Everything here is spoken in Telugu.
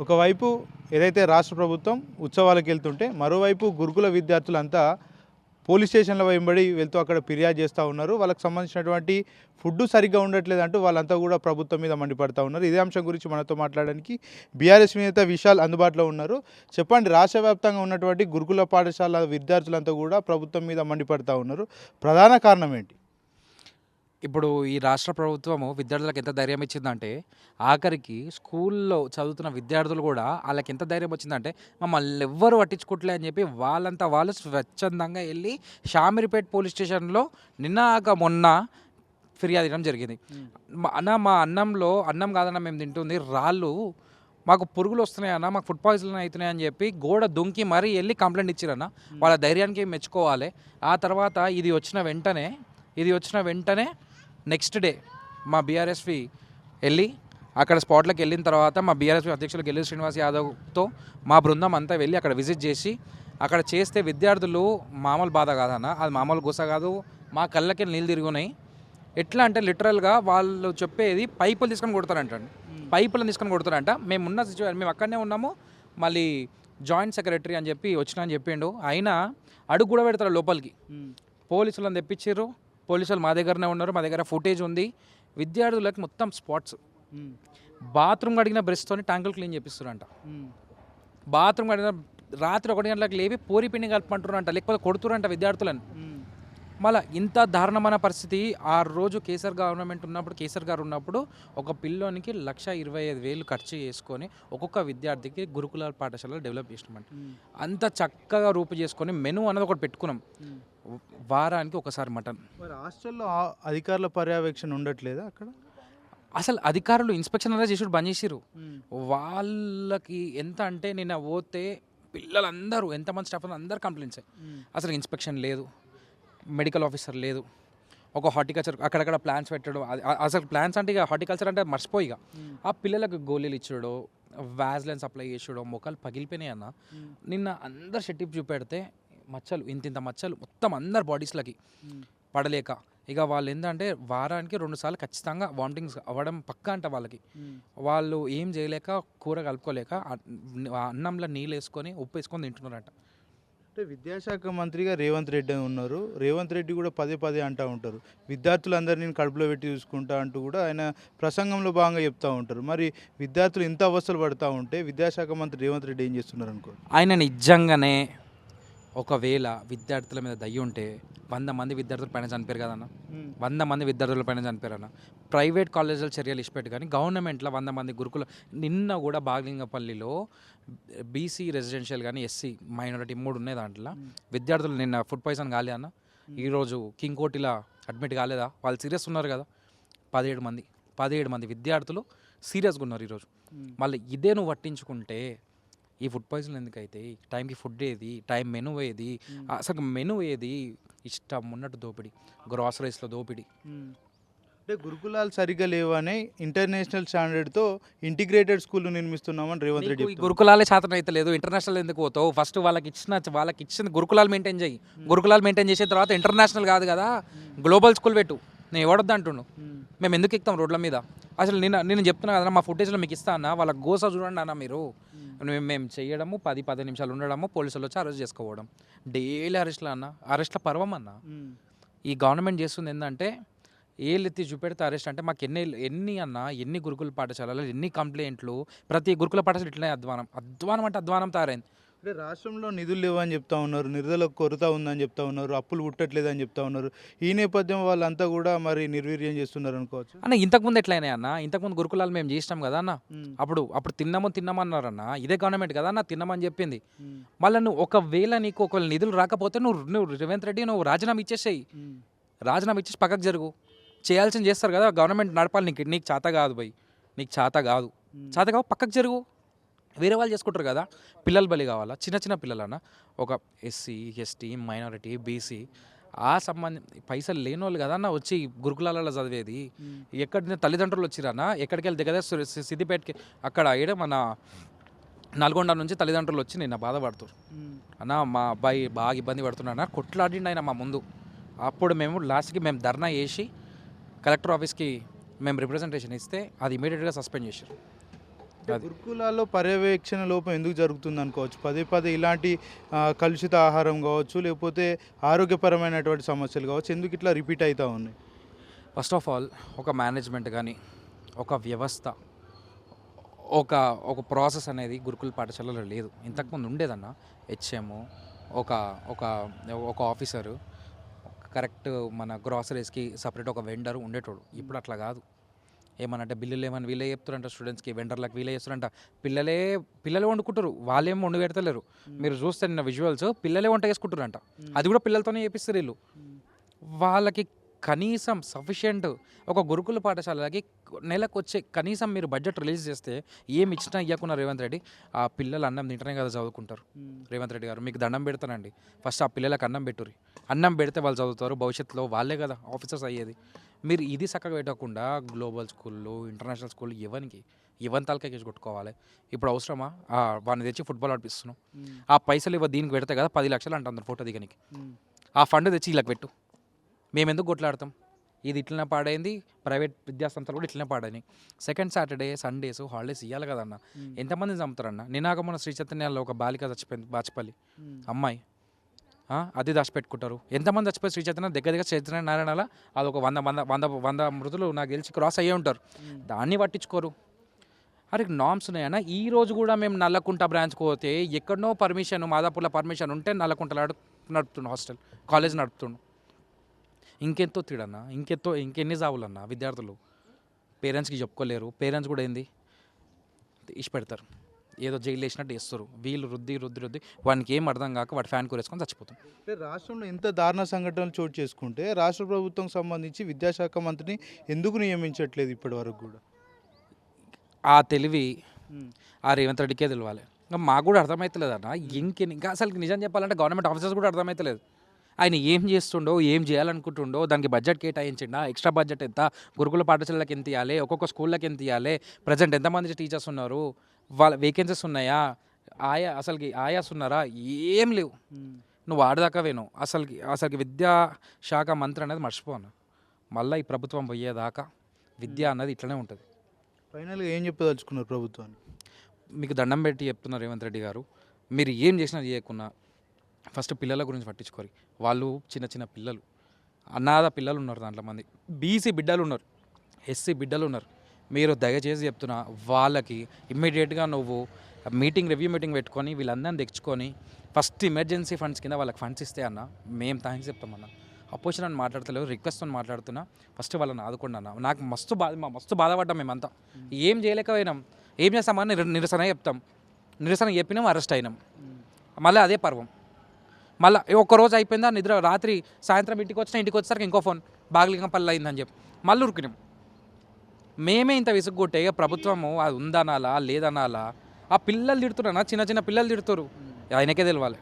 ఒకవైపు ఏదైతే రాష్ట్ర ప్రభుత్వం ఉత్సవాలకు వెళ్తుంటే మరోవైపు గురుకుల విద్యార్థులంతా పోలీస్ స్టేషన్ల వెంబడి వెళ్తూ అక్కడ ఫిర్యాదు చేస్తూ ఉన్నారు. వాళ్ళకి సంబంధించినటువంటి ఫుడ్ సరిగ్గా ఉండట్లేదు అంటూ వాళ్ళంతా కూడా ప్రభుత్వం మీద మండిపడతా ఉన్నారు. ఇదే అంశం గురించి మనతో మాట్లాడడానికి బీఆర్ఎస్ నేత విశాల్ అందుబాటులో ఉన్నారు. చెప్పండి రాష్ట్ర వ్యాప్తంగా ఉన్నటువంటి గురుకుల పాఠశాల విద్యార్థులంతా కూడా ప్రభుత్వం మీద మండిపడతా ఉన్నారు. ప్రధాన కారణం ఏంటి? ఇప్పుడు ఈ రాష్ట్ర ప్రభుత్వము విద్యార్థులకు ఎంత ధైర్యం ఇచ్చిందంటే ఆఖరికి స్కూల్లో చదువుతున్న విద్యార్థులు కూడా వాళ్ళకి ఎంత ధైర్యం వచ్చిందంటే మమ్మల్ని ఎవ్వరు పట్టించుకోవట్లే అని చెప్పి వాళ్ళంతా వాళ్ళు స్వచ్ఛందంగా వెళ్ళి షామిరిపేట్ పోలీస్ స్టేషన్లో నిన్న ఆక మొన్న ఫిర్యాదు ఇవ్వడం జరిగింది. మా అన్న మా అన్నంలో అన్నం కాదన్న మేము తింటుంది రాళ్ళు మాకు పురుగులు వస్తున్నాయి అన్న మాకు ఫుడ్ పాయిజన్ అవుతున్నాయి అని చెప్పి గోడ దుంకి మరీ వెళ్ళి కంప్లైంట్ ఇచ్చిరన్న. వాళ్ళ ధైర్యానికి మెచ్చుకోవాలి. ఆ తర్వాత ఇది వచ్చిన వెంటనే ఇది వచ్చిన వెంటనే నెక్స్ట్ డే మా బీఆర్ఎస్వి వెళ్ళి అక్కడ స్పాట్లోకి వెళ్ళిన తర్వాత మా బీఆర్ఎస్పీ అధ్యక్షులు గెల్లి శ్రీనివాస్ యాదవ్తో మా బృందం అంతా వెళ్ళి అక్కడ విజిట్ చేసి అక్కడ చేస్తే విద్యార్థులు మామూలు బాధ కాదన్న అది మామూలు గుస కాదు మా కళ్ళకి నీళ్ళు తిరిగి ఉన్నాయి ఎట్లా అంటే లిటరల్గా వాళ్ళు చెప్పేది పైపులు తీసుకొని కొడతారంటండి పైపులను తీసుకొని కొడతారంట. మేము ఉన్న సిచ్యువేషన్ మేము అక్కడనే ఉన్నాము. మళ్ళీ జాయింట్ సెక్రటరీ అని చెప్పి వచ్చిన అని చెప్పిండు. అయినా అడుగు కూడా పెడతారు లోపలికి. పోలీసులను తెప్పించారు పోలీసులు మా దగ్గరనే ఉన్నారు మా దగ్గర ఫుటేజ్ ఉంది. విద్యార్థులకు మొత్తం స్పాట్స్ బాత్రూమ్ కడిగిన బ్రష్తోని ట్యాంకులు క్లీన్ చేపిస్తారంట బాత్రూమ్ కడిగిన రాత్రి ఒకటి గంటలకు లేవి పోరి పిండి కలపమంటారంట లేకపోతే కొడుతురంట విద్యార్థులను. మళ్ళీ ఇంత దారుణమైన పరిస్థితి ఆ రోజు కేసీఆర్ గవర్నమెంట్ ఉన్నప్పుడు కేసీఆర్ గారు ఉన్నప్పుడు ఒక పిల్లోనికి లక్ష ఇరవై ఐదు వేలు ఖర్చు చేసుకొని ఒక్కొక్క విద్యార్థికి గురుకుల పాఠశాలలో డెవలప్ చేసినామంట. అంత చక్కగా రూపు చేసుకొని మెను అన్నది ఒకటి పెట్టుకున్నాం. వారానికి ఒకసారి మటన్. మరి హాస్టల్లో అధికారుల పర్యవేక్షణ ఉండట్లేదా అక్కడ? అసలు అధికారులు ఇన్స్పెక్షన్ అనేది చేసుడు బంద్ చేసిరు వాళ్ళకి ఎంత అంటే నిన్న పోతే పిల్లలందరూ ఎంతమంది స్టాఫ్ అందరు కంప్లైంట్స్ అసలు ఇన్స్పెక్షన్ లేదు. మెడికల్ ఆఫీసర్ లేదు. ఒక హార్టికల్చర్ అక్కడక్కడ ప్లాన్స్ పెట్టడం అసలు ప్లాన్స్ అంటే ఇక హార్టికల్చర్ అంటే మర్చిపోయి ఆ పిల్లలకు గోళీలు ఇచ్చాడు వ్యాజ్లైన్ సప్లై చేసాడు మొక్కలు పగిలిపోయినాయి అన్న. నిన్న అందరు షెట్టిప్ చూపెడితే మచ్చలు ఇంత ఇంత మచ్చలు మొత్తం అందరు బాడీస్లకి పడలేక. ఇక వాళ్ళు ఏంటంటే వారానికి రెండు సార్లు ఖచ్చితంగా వామిటింగ్స్ అవ్వడం పక్కా అంట వాళ్ళకి. వాళ్ళు ఏం చేయలేక కూర కలుపుకోలేక అన్నంలో నీళ్ళు వేసుకొని ఉప్పు వేసుకొని తింటున్నారంట. అంటే విద్యాశాఖ మంత్రిగా రేవంత్ రెడ్డి ఉన్నారు. రేవంత్ రెడ్డి కూడా పదే పదే అంటూ ఉంటారు. విద్యార్థులందరినీ కడుపులో పెట్టి చూసుకుంటా అంటూ కూడా ఆయన ప్రసంగంలో భాగంగా చెప్తా ఉంటారు. మరి విద్యార్థులు ఇంత అవస్థలు పడుతూ ఉంటే విద్యాశాఖ మంత్రి రేవంత్ రెడ్డి ఏం చేస్తున్నారు అనుకో ఆయన నిజంగానే ఒకవేళ విద్యార్థుల మీద దయ్యి ఉంటే వంద మంది విద్యార్థుల పైన చనిపోయారు కదన్న. వంద మంది విద్యార్థుల పైన చనిపోయారు అన్న. ప్రైవేట్ కాలేజీల చర్యలు ఇచ్చిపెట్టు కానీ గవర్నమెంట్లో వంద మంది గురుకుల నిన్న కూడా బాగ్లింగపల్లిలో బీసీ రెసిడెన్షియల్ కానీ ఎస్సీ మైనారిటీ మూడు ఉన్నాయి దాంట్లో. విద్యార్థులు నిన్న ఫుడ్ పాయిజన్ కాలే అన్న. ఈరోజు కింగ్ కోటిలా అడ్మిట్ కాలేదా? వాళ్ళు సీరియస్ ఉన్నారు కదా. పదిహేడు మంది పదిహేడు మంది విద్యార్థులు సీరియస్గా ఉన్నారు ఈరోజు. మళ్ళీ ఇదే నువ్వు పట్టించుకుంటే ఈ ఫుడ్ పాయిజన్ ఎందుకైతే? టైంకి ఫుడ్ ఏది? టైం మెను ఏది? అసలు మెను ఏది? ఇష్టం ఉన్నట్టు దోపిడి. గ్రాసరీస్లో దోపిడి. అంటే గురుకులాలు సరిగ్గా లేవని ఇంటర్నేషనల్ స్టాండర్డ్తో ఇంటిగ్రేటెడ్ స్కూల్ నిర్మిస్తున్నామని రేవంత్ రెడ్డి. గురుకులాలే శాతం అయితే లేదు. ఇంటర్నేషనల్ ఎందుకు పోతావు? ఫస్ట్ వాళ్ళకి ఇచ్చిన వాళ్ళకి ఇచ్చిన గురుకులాలు మెయింటైన్ చేయి. గురుకులాలు మెయింటైన్ చేసిన తర్వాత ఇంటర్నేషనల్ కాదు కదా? గ్లోబల్ స్కూల్ పెట్టు. నేను ఎవడొద్దు అంటుండు. మేము. ఎందుకు ఎక్కుతాం రోడ్ల మీద? అసలు నేను నేను చెప్తున్నా కదా మా ఫుటేజ్లో మీకు ఇస్తా అన్న. వాళ్ళ గోస చూడండి అన్న మీరు. మేము మేము చేయడము? పది పది నిమిషాలు ఉండడము పోలీసులు వచ్చి అరెస్ట్ చేసుకోవడం. డైలీ అరెస్ట్లో అన్న? అరెస్ట్ల పర్వం అన్న? ఈ గవర్నమెంట్ చేస్తుంది ఏంటంటే ఏళ్ళెత్తి చూపెడితే అరెస్ట్ అంటే మాకు ఎన్ని ఎన్ని అన్న ఎన్ని గురుకుల పాఠశాలలు ఎన్ని కంప్లైంట్లు ప్రతి గురుకుల పాఠశాల ఇట్లనే అధ్వానం. అధ్వానం అంటే అధ్వానం తయారైంది. అంటే రాష్ట్రంలో నిధులు లేవని చెప్తా ఉన్నారు నిధుల కొరత ఉందని చెప్తా ఉన్నారు అప్పులు పుట్టట్లేదని చెప్తా ఉన్నారు. ఈ నేపథ్యం వాళ్ళంతా కూడా మరి నిర్వీర్యం చేస్తున్నారు అనుకోవచ్చు. అన్న ఇంతకుముందు ఎట్లయినాయి అన్న? ఇంతకుముందు గురుకులాలు మేము చేసినాం కదా అన్న? అప్పుడు అప్పుడు తిన్నాము తిన్నామన్నారన్న. ఇదే గవర్నమెంట్ కదా అన్న తిన్నామని చెప్పింది. మళ్ళీ నువ్వు ఒకవేళ నీకు ఒకవేళ నిధులు రాకపోతే నువ్వు నువ్వు రేవంత్ రెడ్డి నువ్వు రాజీనామా ఇచ్చేసేయి. రాజీనామా ఇచ్చేసి పక్కకు జరుగు. చేయాల్సింది చేస్తారు కదా గవర్నమెంట్ నడపాలి. నీకు నీకు చేత కాదు భయ్. నీకు చేత కాదు. చేత కావు పక్కకు జరుగు. వేరే వాళ్ళు చేసుకుంటారు కదా పిల్లలు బలి కావాలా? చిన్న చిన్న పిల్లలన్నా ఒక ఎస్సీ ఎస్టీ మైనారిటీ బీసీ ఆ సంబంధం పైసలు లేని వాళ్ళు కదా అన్న వచ్చి గురుకులాలలో చదివేది. ఎక్కడ తల్లిదండ్రులు వచ్చిరన్నా ఎక్కడికి సి- సి- సిద్దిపేటకి అక్కడ ఈడ మన నల్గొండ నుంచి తల్లిదండ్రులు వచ్చి నిన్న బాధపడుతారు. అన్న మా అబ్బాయి బాగా ఇబ్బంది పడుతున్నాడు కొట్లాడిండు ఆయన మా ముందు. అప్పుడు మేము లాస్ట్కి మేము ధర్నా చేసి కలెక్టర్ ఆఫీస్కి మేము రిప్రజెంటేషన్ ఇస్తే అది ఇమీడియట్గా సస్పెండ్ చేశారు గురుకులాల్లో పర్యవేక్షణ లోపం ఎందుకు జరుగుతుంది అనుకోవచ్చు పదే పదే ఇలాంటి కలుషిత ఆహారం కావచ్చు లేకపోతే ఆరోగ్యపరమైనటువంటి సమస్యలు కావచ్చు ఎందుకు ఇట్లా రిపీట్ అవుతూ ఉన్నాయి? ఫస్ట్ ఆఫ్ ఆల్ ఒక మేనేజ్మెంట్ కానీ ఒక వ్యవస్థ ఒక ఒక ప్రాసెస్ అనేది గురుకుల పాఠశాలలో లేదు. ఇంతకుముందు ఉండేదన్న హెచ్ఎం ఒక ఒక ఒక ఆఫీసరు కరెక్ట్ మన గ్రాసరీస్కి సపరేట్ ఒక వెండర్ ఉండేటోడు. ఇప్పుడు అట్లా కాదు. ఏమనంటే బిల్లులు ఏమని వీళ్ళే చెప్తారంట స్టూడెంట్స్కి వెండర్లకు వీళ్ళే చేస్తారంట. పిల్లలే పిల్లలే వండుకుంటారు. వాళ్ళేం వండి పెడతలేరు. మీరు చూస్తే నిన్న విజువల్స్ పిల్లలే వంట చేసుకుంటారంట అది కూడా పిల్లలతోనే చేపిస్తారు వీళ్ళు. వాళ్ళకి కనీసం సఫిషియెంట్ ఒక గురుకుల పాఠశాలకి నెలకు వచ్చే కనీసం మీరు బడ్జెట్ రిలీజ్ చేస్తే ఏమి ఇచ్చినా ఇవ్వకున్న రేవంత్ రెడ్డి ఆ పిల్లలు అన్నం తింటనే కదా చదువుకుంటారు. రేవంత్ రెడ్డి గారు మీకు దండం పెడతానండి. ఫస్ట్ ఆ పిల్లలకు అన్నం పెట్టుర్రి. అన్నం పెడితే వాళ్ళు చదువుతారు భవిష్యత్తులో వాళ్ళే కదా ఆఫీసర్స్ అయ్యేది. మీరు ఇది చక్కగా పెట్టకుండా గ్లోబల్ స్కూల్లో ఇంటర్నేషనల్ స్కూల్ ఇవ్వనికి ఇవన్ తలకే కేసు కొట్టుకోవాలి? ఇప్పుడు అవసరమా? వాడిని తెచ్చి ఫుట్బాల్ ఆడిపిస్తున్నాం ఆ పైసలు ఇవ్వ దీనికి పెడితే కదా పది లక్షలు అంటుంది ఫోటో దిగనికి. ఆ ఫండ్ తెచ్చి ఇలా పెట్టు. మేము ఎందుకు కొట్లాడతాం? ఇది ఇట్లనే పాడైంది ప్రైవేట్ విద్యాసంస్థలు కూడా ఇట్లనే పాడైనాయి. సెకండ్ సాటర్డే సండేస్ హాలిడేస్ ఇవ్వాలి కదన్న. ఎంతమంది చంపుతారన్న? నినాక మన శ్రీ చైతన్యాల్లో ఒక బాలిక చచ్చిపోయింది బాచపల్లి. అమ్మాయి. అది దాచిపెట్టుకుంటారు. ఎంతమంది చచ్చిపోయి శ్రీ చైతన్య దగ్గర దగ్గర చైతన్య నారాయణల అది ఒక వంద వంద వంద వంద మృతులు నాకు తెలిసి క్రాస్ అయ్యే ఉంటారు. దాన్ని పట్టించుకోరు. అరే నామ్స్ ఉన్నాయన్న ఈ రోజు కూడా మేము నల్లకుంట బ్రాంచ్కి పోతే ఎక్కడనో పర్మిషన్ మాదాపూర్లో పర్మిషన్ ఉంటే నల్లకుంటలో అడు నడుపుతుండు హాస్టల్ కాలేజ్ నడుపుతుండు. ఇంకెంతో తీడన్న ఇంకెంతో ఇంకెన్ని జావులన్న విద్యార్థులు పేరెంట్స్కి చెప్పుకోలేరు. పేరెంట్స్ కూడా ఏంది? ఇష్ట పెడతారు ఏదో జైలు వేసినట్టు వేస్తారు వీళ్ళు రుద్ది రుద్ది రుద్ది వానికి ఏం అర్థం కాక వాటి ఫ్యాన్ కూరేసుకొని చచ్చిపోతాం. అంటే రాష్ట్రంలో ఎంత దారుణ సంఘటనలు చోటు చేసుకుంటే రాష్ట్ర ప్రభుత్వం సంబంధించి విద్యాశాఖ మంత్రిని ఎందుకు నియమించట్లేదు ఇప్పటి వరకు కూడా? ఆ తెలివి ఆ రేవంత్ రెడ్డికే తెలియాలి ఇంకా మాకు కూడా అర్థమవుతలేదు అన్న ఇంకే ఇంకా అసలు నిజం చెప్పాలంటే గవర్నమెంట్ ఆఫీసర్స్ కూడా అర్థమవుతలేదు ఆయన ఏం చేస్తుండో ఏం చేయాలనుకుంటుండో దానికి బడ్జెట్ కేటాయించిండా ఎక్స్ట్రా బడ్జెట్ ఎంత గురుకుల పాఠశాలలకు ఎంత ఇవ్వాలి ఒక్కొక్క స్కూళ్ళకి ఎంత ఇవ్వాలి ప్రజెంట్ ఎంతమంది టీచర్స్ ఉన్నారు వాళ్ళ వేకెన్సీస్ ఉన్నాయా? ఆయా అసలుకి ఆయాస్ ఉన్నారా ఏం లేవు. నువ్వు ఆడదాకా వేను అసలుకి అసలుకి విద్యా శాఖ మంత్రి అనేది మర్చిపోను. మళ్ళీ ఈ ప్రభుత్వం పోయేదాకా విద్య అన్నది ఇట్లనే ఉంటుంది. ఫైనల్గా ఏం చెప్పదలుచుకున్నారు ప్రభుత్వాన్ని? మీకు దండం పెట్టి చెప్తున్నారు రేవంత్ రెడ్డి గారు. మీరు ఏం చేసినా చేయకున్నా ఫస్ట్ పిల్లల గురించి పట్టించుకోరు. వాళ్ళు చిన్న చిన్న పిల్లలు. అనాథ పిల్లలు ఉన్నారు దాంట్లో మంది. బీసీ బిడ్డలు ఉన్నారు. ఎస్సీ బిడ్డలు ఉన్నారు. మీరు దయచేసి చెప్తున్నా వాళ్ళకి ఇమ్మీడియట్గా నువ్వు మీటింగ్ రివ్యూ మీటింగ్ పెట్టుకొని వీళ్ళందరిని తెచ్చుకొని ఫస్ట్ ఎమర్జెన్సీ ఫండ్స్ కింద వాళ్ళకి ఫండ్స్ ఇస్తే అన్న మేము థ్యాంక్స్ చెప్తామన్నా అపోజిషన్ అని మాట్లాడతలేవు అని మాట్లాడుతున్నా ఫస్ట్ వాళ్ళని ఆదుకోండి అన్న. నాకు మస్తు బాధ మస్తు బాధపడ్డాం మేమంతా. ఏం చేయలేకపోయినాం. ఏం చేస్తామని నిరసన చెప్తాం. నిరసన చెప్పినాం అరెస్ట్ అయినాం. మళ్ళీ అదే పర్వం. మళ్ళీ ఒక్క రోజు అయిపోయిందా నిద్ర రాత్రి సాయంత్రం ఇంటికి వచ్చినా ఇంటికి వచ్చేసరికి ఇంకో ఫోన్ బాగలింగం పల్లె అయిందని చెప్పి. మళ్ళీ ఉరికినాం. మేమే ఇంత విసుగొట్టే ప్రభుత్వము అది ఉందనాలా లేదనాలా? ఆ పిల్లలు తిడుతున్నారా? చిన్న చిన్న పిల్లలు తిడుతురు ఆయనకే తెలియాలి